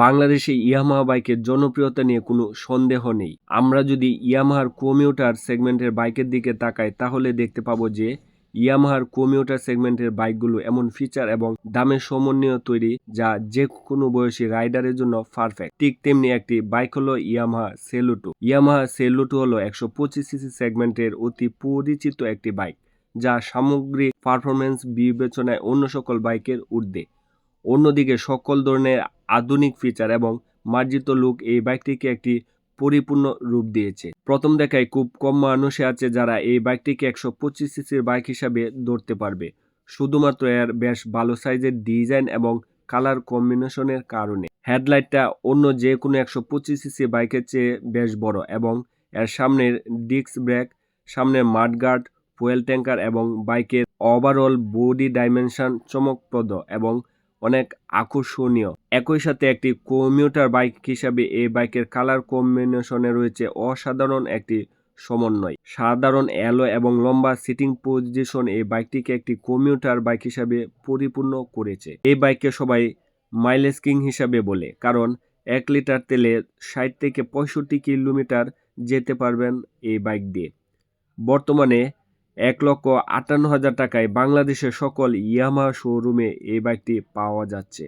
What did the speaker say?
বাংলাদেশে ইয়ামাহা বাইকের জনপ্রিয়তা নিয়ে কোনো সন্দেহ নেই। আমরা যদি ইয়ামাহার কমিউটার সেগমেন্টের বাইকের দিকে তাকাই, তাহলে দেখতে পাবো যে ইয়ামাহার কমিউটার সেগমেন্টের বাইকগুলো এমন ফিচার এবং দামের সমন্বয় তৈরি যা যে কোনো বয়সী রাইডারের জন্য পারফেক্ট ঠিক তেমনি একটি বাইক হলো ইয়ামাহা সেলুটু ইয়ামাহা সেলুটু হলো একশো পঁচিশ সিসি সেগমেন্টের অতি পরিচিত একটি বাইক যা সামগ্রিক পারফরমেন্স বিবেচনায় অন্য সকল বাইকের ঊর্ধ্বে। অন্যদিকে সকল ধরনের আধুনিক ফিচার এবং মার্জিত লুক এই বাইকটিকে একটি পরিপূর্ণ রূপ দিয়েছে। প্রথম দেখায় খুব কম মানুষই আছে যারা এই বাইকটিকে একশো পঁচিশ সিসির বাইক হিসাবে ধরতে পারবে। শুধুমাত্র এর বেশ ভালো সাইজের ডিজাইন এবং কালার কম্বিনেশনের কারণে। হেডলাইটটা অন্য যে কোনো একশো পঁচিশ সিসি বাইকের চেয়ে বেশ বড় এবং এর সামনের ডিস্ক ব্রেক সামনের মাডগার্ড ফুয়েল ট্যাঙ্কার এবং বাইকের ওভারঅল বডি ডাইমেনশন চমকপ্রদ এবং অনেক আকর্ষণীয়। একই সাথে একটি কমিউটার বাইক হিসাবে এই বাইকের কালার কম্বিনেশনে রয়েছে অসাধারণ একটি সমন্বয়। সাধারণ অ্যালো এবং লম্বা সিটিং পজিশন এই বাইকটিকে একটি কমিউটার বাইক হিসাবে পরিপূর্ণ করেছে। এই বাইককে সবাই মাইলেজ কিং হিসাবে বলে, কারণ এক লিটার তেলে ষাট থেকে পঁয়ষট্টি কিলোমিটার যেতে পারবেন এই বাইক দিয়ে। বর্তমানে এক লক্ষ আটান্ন হাজার টাকায় বাংলাদেশের সকল ইয়ামাহা শোরুমে এই বাইকটি পাওয়া যাচ্ছে।